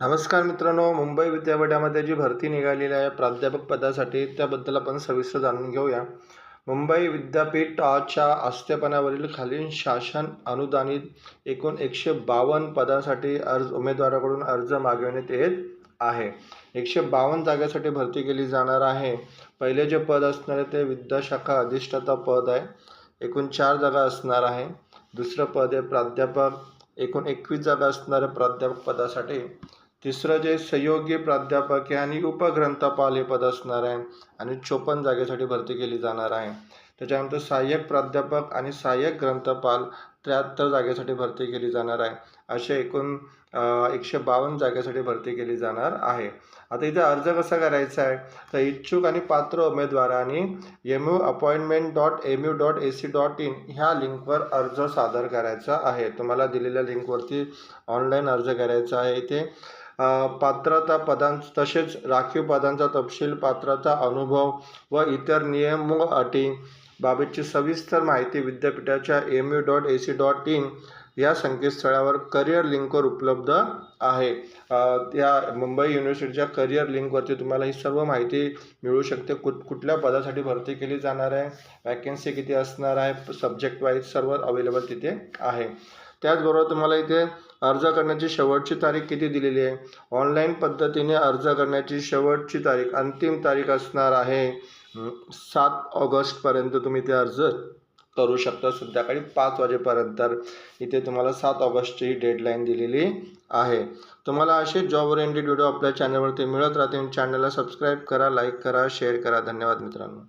नमस्कार मित्रांनो मुंबई विद्यापीठामध्ये जी भरती निघालेली आहे प्राध्यापक पदासाठी त्याबद्दल आपण सविस्तर जाणून घेऊया. मुंबई विद्यापीठाच्या आस्थापनावरील खालील शासन अनुदानित एकूण एकशे बावन्न पदासाठी अर्ज उमेदवाराकडून अर्ज मागवण्यात येत आहे. एकशे बावन्न जागेसाठी भरती केली जाणार आहे. पहिले जे पद असणार आहे ते विद्याशाखा अधिष्ठाता पद आहे एकूण चार जागा असणार आहे. दुसरं पद आहे प्राध्यापक एकूण एकवीस जागा असणाऱ्या प्राध्यापक पदासाठी. तिसरं जे सहयोगी प्राध्यापक हे आणि उपग्रंथपाले पद असणार आहे आणि चोपन्न जागेसाठी भरती केली जाणार आहे. त्याच्यानंतर सहाय्यक प्राध्यापक आणि सहाय्यक ग्रंथपाल त्र्याहत्तर जागेसाठी भरती केली जाणार आहे. असे एकूण एकशे बावन्न जागेसाठी भरती केली जाणार आहे. आता इथे अर्ज कसा करायचा आहे? तर इच्छुक आणि पात्र उमेदवारांनी M U appointment dot M U dot A C dot in ह्या लिंकवर अर्ज सादर करायचा आहे. तुम्हाला दिलेल्या लिंकवरती ऑनलाईन अर्ज करायचा आहे. इथे पात्रता पदां तसेच राखीव पदांचा तपशील पात्रता अनुभव व इतर नियम व अटी बाबतची सविस्तर माहिती विद्यापीठाच्या M U dot A C dot in या संकेतस्थळावर करिअर लिंकवर उपलब्ध आहे. त्या मुंबई युनिव्हर्सिटीच्या करिअर लिंकवरती तुम्हाला ही सर्व माहिती मिळू शकते. कुठ कुठल्या पदासाठी भरती केली जाणार आहे वॅकन्सी किती असणार आहे सब्जेक्ट वाईज सर्व अवेलेबल तिथे आहे. त्याचबरोबर तुम्हाला इथे अर्ज करण्याची शेवटची तारीख किती दिलेली आहे? ऑनलाईन पद्धतीने अर्ज करण्याची शेवटची तारीख अंतिम तारीख असणार आहे. सात ऑगस्टपर्यंत तुम्ही ते अर्ज करू शकता. संध्याकाळी पाच वाजेपर्यंत. इथे तुम्हाला सात ऑगस्टची ही डेडलाईन दिलेली आहे. तुम्हाला असे जॉब ओरिएंटेड व्हिडिओ आपल्या चॅनलवरती मिळत राहतील. चॅनलला सबस्क्राईब करा लाईक करा शेअर करा. धन्यवाद मित्रांनो.